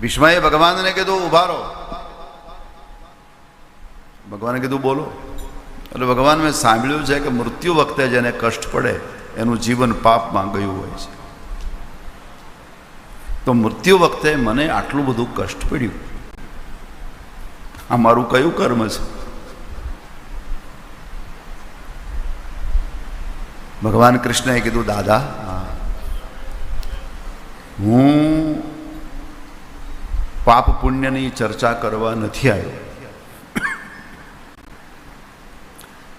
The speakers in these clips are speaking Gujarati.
ભીષ્માએ ભગવાનને કીધું ઊભા રહો ભગવાને કીધું, બોલો. એટલે ભગવાન મેં સાંભળ્યું છે કે મૃત્યુ વખતે જેને કષ્ટ પડે, એનું જીવન પાપમાં ગયું હોય છે. તો મૃત્યુ વખતે મને આટલું બધું કષ્ટ પડ્યું. આ મારું કયું કર્મ છે? ભગવાન કૃષ્ણએ કીધું, દાદા, હું પાપ પુણ્યની ચર્ચા કરવા નથી આવ્યો.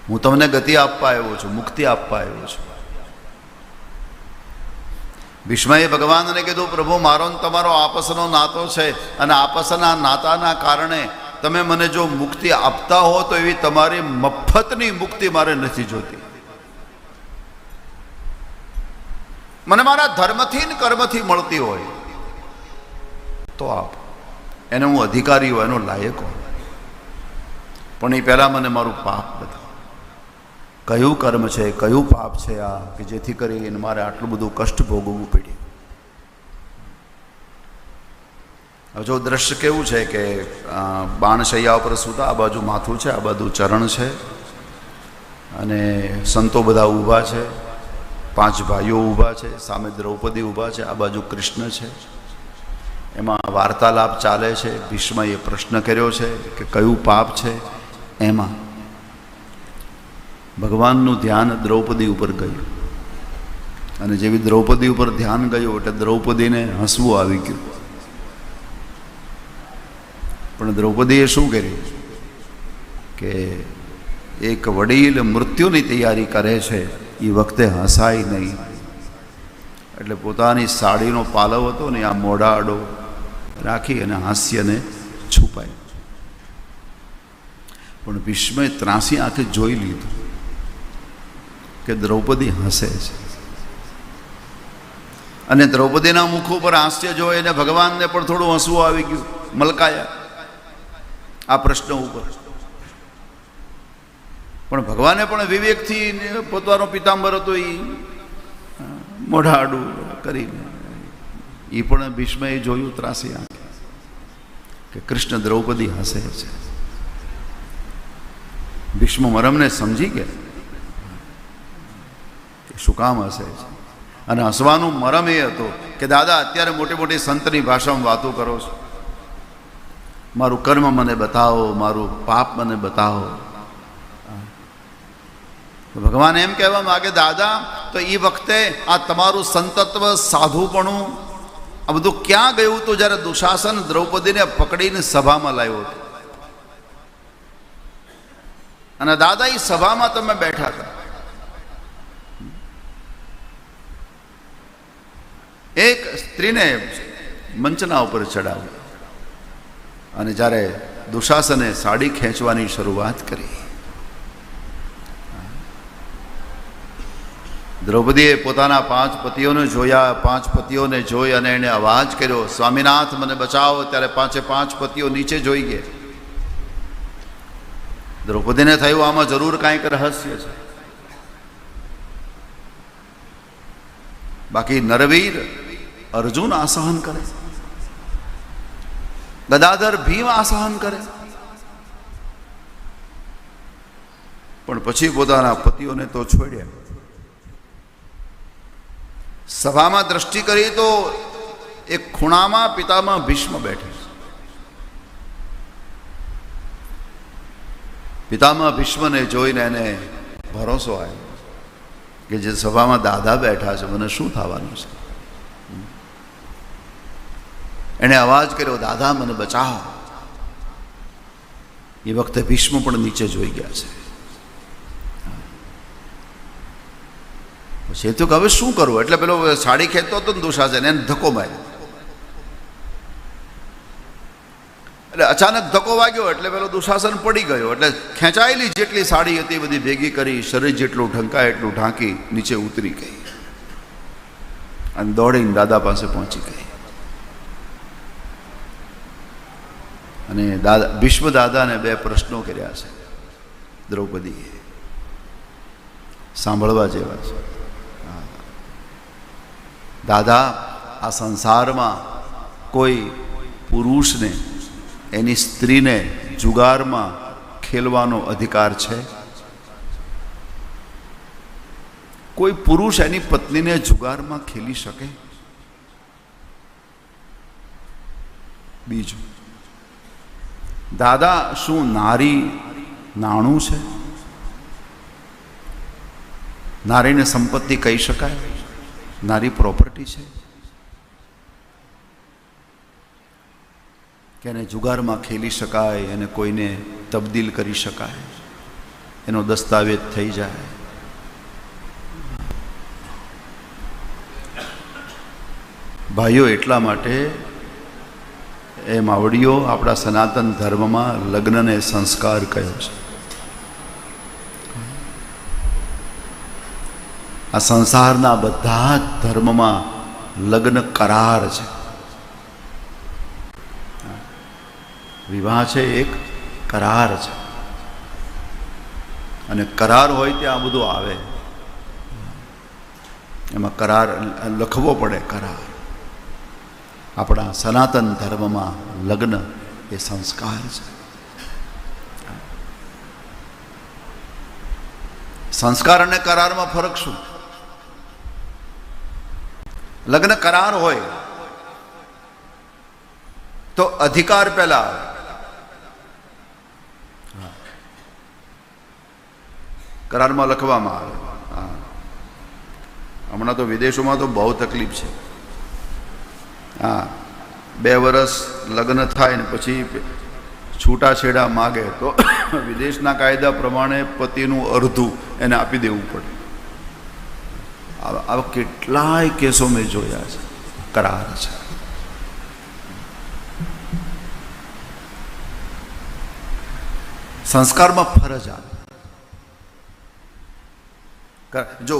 હું તમને ગતિ આપવા આવ્યો છું, મુક્તિ આપવા આવ્યો છું. ભીષ્મએ ભગવાનને કીધું, પ્રભુ, મારો તમારો આપસનો નાતો છે અને આપસના નાતાના કારણે તમે મને જો મુક્તિ આપતા હો તો એવી તમારી મફતની મુક્તિ મારે નથી જોતી. મને મારા ધર્મથી ને કર્મથી મળતી હોય તો આપ. એને હું અધિકારી હોય એનો લાયક હોય. પણ એ પહેલાં મને મારું પાપ બતાવો. કયું કર્મ છે, કયું પાપ છે આ, કે જેથી કરીને મારે આટલું બધું કષ્ટ ભોગવવું પડ્યું હવે જો દ્રશ્ય કેવું છે કે બાણશૈયા ઉપર સૂતા, આ બાજુ માથું છે, આ બાજુ ચરણ છે, અને સંતો બધા ઊભા છે, પાંચ ભાઈઓ ઊભા છે, સામે દ્રૌપદી ઊભા છે, આ બાજુ કૃષ્ણ છે. એમાં વાર્તાલાપ ચાલે છે, ભીષ્મએ પ્રશ્ન કર્યો છે કે કયું પાપ છે, એમાં ભગવાનનું ધ્યાન દ્રૌપદી ઉપર ગયું. અને જેવી દ્રૌપદી ઉપર ધ્યાન ગયું એટલે દ્રૌપદીને હસવું આવી ગયું. પણ દ્રૌપદીએ શું કર્યું? કે એક વડીલ મૃત્યુની તૈયારી કરે છે એ વખતે હસાય નહીં. એટલે પોતાની સાડીનો પાલવ હતો ને, આ મોઢા આડો રાખી અને હાસ્યને છુપાય પણ ભીષ્મે ત્રાસી આંખે જોઈ લીધું કે દ્રૌપદી હસે છે. અને દ્રૌપદીના મુખ ઉપર હાસ્ય જોઈને ભગવાનને પણ થોડું હસવું આવી ગયું. મલકાયા. આ પ્રશ્ન ઉપર. પણ ભગવાને પણ વિવેકથી પોતાનો પિતાંબર હતો એ મોઢાડું કરીને. એ પણ ભીષ્મએ જોયું ત્રાસી કે કૃષ્ણ દ્રૌપદી હસે છે. ભીષ્મ મરમને સમજી કે શું કામ હસે છે? અને હસવાનું મરમ એ હતો કે, દાદા, અત્યારે મોટી મોટી સંતની ભાષામાં વાતો કરો છો. મારું કર્મ મને બતાવો, મારું પાપ મને બતાવો. ભગવાન એમ કહેવા માગે, દાદા, તો એ વખતે આ તમારું સંતત્વ, સાધુપણું આ બધું ક્યાં ગયું હતું જ્યારે દુશાસન દ્રૌપદીને પકડીને સભામાં લાવ્યો હતો? અને દાદા એ સભામાં તમે બેઠા હતા. એક સ્ત્રીને મંચના ઉપર ચડાવ્યો. અને જ્યારે દુશાસને સાડી ખેંચવાની શરૂઆત કરી દ્રૌપદીએ પોતાના પાંચ પતિઓને જોયા, પાંચ પતિઓને જોઈ અને એણે અવાજ કર્યો, સ્વામિનાથ, મને બચાવો. ત્યારે પાંચે પાંચ પતિઓ નીચે જોઈ ગયા. દ્રૌપદીને થયું, આમાં જરૂર કાંઈક રહસ્ય છે. બાકી નરવીર અર્જુન આસહન કરે. ગદાધર ભીમ આસહન કરે. પણ પછી પોતાના પતિઓને તો છોડ્યા. સભામાં દ્રષ્ટિ કરી તો એક ખૂણામાં પિતામાં ભીષ્મ બેઠે પિતામાં ભીષ્મને જોઈને એને ભરોસો આવ્યો કે જે સભામાં દાદા બેઠા છે, મને શું થવાનું છે? એણે અવાજ કર્યો, દાદા, મને બચાવો. એ વખતે ભીષ્મ પણ નીચે જોઈ ગયા છે. એ તો હવે શું કરવું? એટલે પેલો સાડી ખેંચતો હતો ને દુશાસન એને ધક્કો માર્યો. એટલે અચાનક ધક્કો વાગ્યો એટલે પેલો દુશાસન પડી ગયો. એટલે ખેંચાયેલી જેટલી સાડી હતી બધી ભેગી કરી, શરીર જેટલું ઢંકાય એટલું ઢાંકી નીચે ઉતરી ગઈ. અને દોડીને દાદા પાસે પહોંચી ગઈ. અને દાદા, ભીષ્મ દાદાને બે પ્રશ્નો કર્યા છે દ્રૌપદીએ. સાંભળવા જેવા છે. દાદા, આ સંસારમાં કોઈ પુરુષને, એની સ્ત્રીને જુગારમાં ખેલવાનો અધિકાર છે? કોઈ પુરુષ એની પત્નીને જુગારમાં ખેલી શકે? બીજું, દાદા, શું નારી નાણું છે? નારીને સંપત્તિ કહી શકાય? નારી પ્રોપર્ટી છે? કે એને જુગારમાં ખેલી શકાય, એને કોઈને તબદીલ કરી શકાય? એનો દસ્તાવેજ થઈ જાય. ભાઈઓ, એટલા માટે એ માવડીઓ આપણા સનાતન ધર્મમાં લગ્નને સંસ્કાર કયો છે. આ સંસારના બધા જ ધર્મમાં લગ્ન કરાર છે. વિવાહ છે એક, કરાર છે. અને કરાર હોય ત્યાં બધું આવે. એમાં કરાર લખવો પડે, કરાર. આપણા સનાતન ધર્મમાં લગ્ન એ સંસ્કાર છે. સંસ્કાર અને કરારમાં ફરક શું? લગ્ન કરાર હોય, તો અધિકાર પહેલા કરારમાં લખવામાં આવે. હમણાં તો વિદેશોમાં તો બહુ તકલીફ છે. હા. બે વર્ષ લગ્ન થાય ને પછી છૂટાછેડા માગે તો વિદેશના કાયદા પ્રમાણે પતિનું અડધું એને આપી દેવું પડે. આવા કેટલાય કેસો મેં જોયા છે કરાર છે સંસ્કારમાં ફરજ આવે જો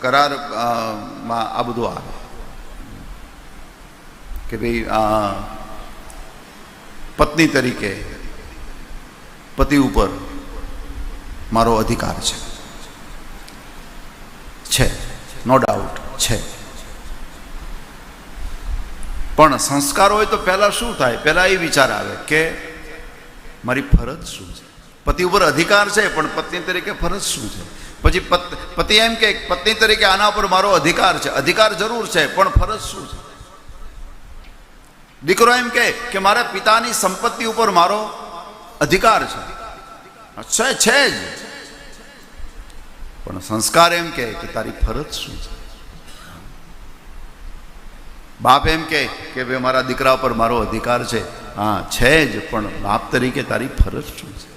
કરારમાં આ બધું આવે કે ભાઈ પત્ની તરીકે પતિ ઉપર મારો અધિકાર છે નો ડાઉટ છે. પણ સંસ્કાર હોય તો પહેલાં શું થાય? પહેલાં એ વિચાર આવે કે મારી ફરજ શું છે? પતિ ઉપર અધિકાર છે, પણ પત્ની તરીકે ફરજ શું છે? પછી પતિ એમ કે, પત્ની તરીકે આના પર મારો અધિકાર છે. અધિકાર જરૂર છે, પણ ફરજ શું છે? દીકરો એમ કહે કે મારા પિતાની સંપત્તિ ઉપર મારો અધિકાર છે. છે જ. પણ સંસ્કાર એમ કહે કે તારી ફરજ શું છે? બાપ એમ કહે કે ભાઈ મારા દીકરા પર મારો અધિકાર છે. હા, છે જ, પણ બાપ તરીકે તારી ફરજ શું છે?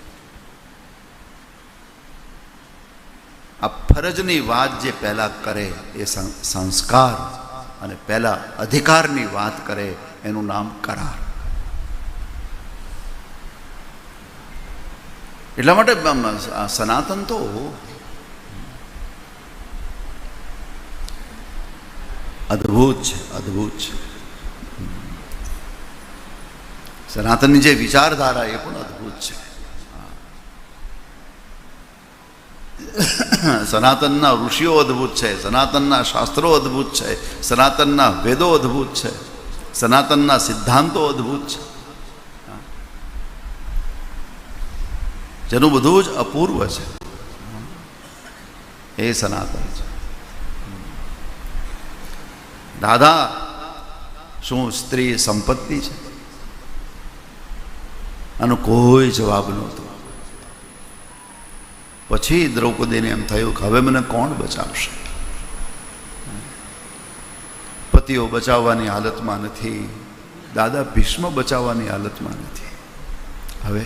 આ ફરજની વાત જે પહેલા કરે એ સંસ્કાર અને પહેલા અધિકારની વાત કરે એનું નામ કરાર. એટલા માટે સનાતન તો અદ્ભુત છે અદ્ભુત છે. સનાતનની જે વિચારધારા એ પણ અદ્ભુત છે. સનાતનના ઋષિઓ અદ્ભુત છે, સનાતનના શાસ્ત્રો અદ્ભુત છે, સનાતનના વેદો અદ્ભુત છે, સનાતનના સિદ્ધાંતો અદ્ભુત છે. જેનું બધું જ અપૂર્વ છે. એ સનાતન છે. દાદા, શું સ્ત્રી સંપત્તિ છે? આનો કોઈ જવાબ નહોતો. પછી દ્રૌપદીને એમ થયું કે હવે મને કોણ બચાવશે? પતિઓ બચાવવાની હાલતમાં નથી, દાદા ભીષ્મ બચાવવાની હાલતમાં નથી. હવે